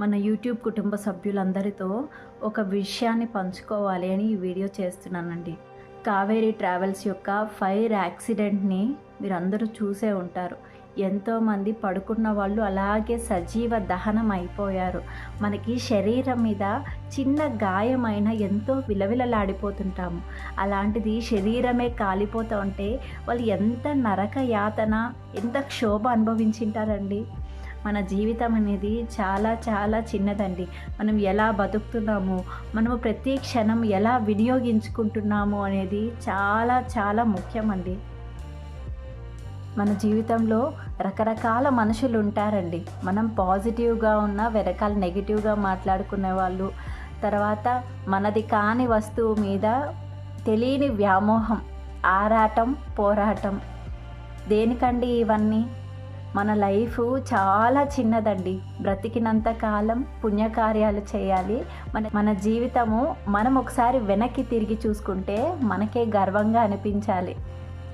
మన యూట్యూబ్ కుటుంబ సభ్యులందరితో ఒక విషయాన్ని పంచుకోవాలి అని ఈ వీడియో చేస్తున్నానండి. కావేరీ ట్రావెల్స్ యొక్క ఫైర్ యాక్సిడెంట్ని మీరందరూ చూసే ఉంటారు. ఎంతోమంది పడుకున్న వాళ్ళు అలాగే సజీవ దహనం అయిపోయారు. మనకి శరీరం మీద చిన్న గాయమైన ఎంతో విలవిలలాడిపోతుంటాము. అలాంటిది శరీరమే కాలిపోతూ ఉంటే వాళ్ళు ఎంత నరక యాతన ఎంత క్షోభ అనుభవించింటారండి. మన జీవితం అనేది చాలా చాలా చిన్నదండి. మనం ఎలా బతుకుతున్నాము మనము ప్రతి క్షణం ఎలా వినియోగించుకుంటున్నాము అనేది చాలా చాలా ముఖ్యమండి. మన జీవితంలో రకరకాల మనుషులు ఉంటారండి. మనం పాజిటివ్గా ఉన్న వెనకాల నెగిటివ్గా మాట్లాడుకునే వాళ్ళు. తర్వాత మనది కాని వస్తువు మీద తెలియని వ్యామోహం ఆరాటం పోరాటం. దేనికండి ఇవన్నీ? మన లైఫ్ చాలా చిన్నదండి. బ్రతికినంత కాలం పుణ్యకార్యాలు చేయాలి. మన మన జీవితము మనం ఒకసారి వెనక్కి తిరిగి చూసుకుంటే మనకే గర్వంగా అనిపించాలి.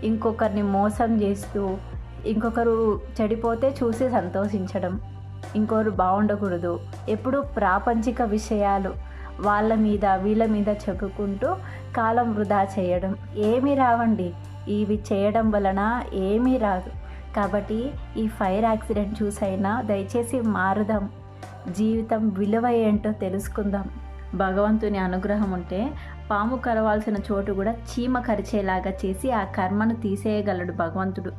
ఇంకొకరిని మోసం చేస్తూ ఇంకొకరు చెడిపోతే చూసి సంతోషించడం ఇంకొకరు బాగుండకూడదు. ఎప్పుడు ప్రాపంచిక విషయాలు వాళ్ళ మీద వీళ్ళ మీద చెప్పుకుంటూ కాలం వృధా చేయడం. ఏమీ రావండి. ఇవి చేయడం వలన ఏమీ రాదు. కాబట్టి ఈ ఫైర్ యాక్సిడెంట్ చూసైనా దయచేసి మారుదాం. జీవితం విలువ ఏంటో తెలుసుకుందాం. భగవంతుని అనుగ్రహం ఉంటే పాము కరవాల్సిన చోటు కూడా చీమ కరిచేలాగా చేసి ఆ కర్మను తీసేయగలడు భగవంతుడు.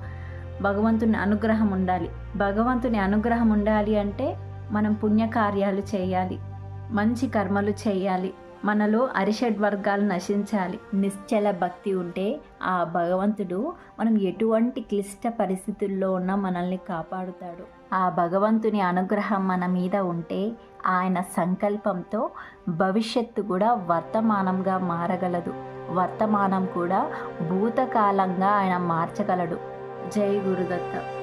భగవంతుని అనుగ్రహం ఉండాలి. భగవంతుని అనుగ్రహం ఉండాలి అంటే మనం పుణ్యకార్యాలు చేయాలి. మంచి కర్మలు చేయాలి. మనలో అరిషడ్ వర్గాలు నశించాలి. నిశ్చల భక్తి ఉంటే ఆ భగవంతుడు మనం ఎటువంటి క్లిష్ట పరిస్థితుల్లో ఉన్నా మనల్ని కాపాడుతాడు. ఆ భగవంతుని అనుగ్రహం మన మీద ఉంటే ఆయన సంకల్పంతో భవిష్యత్తు కూడా వర్తమానంగా మారగలదు. వర్తమానం కూడా భూతకాలంగా ఆయన మార్చగలడు. జై గురుదత్త.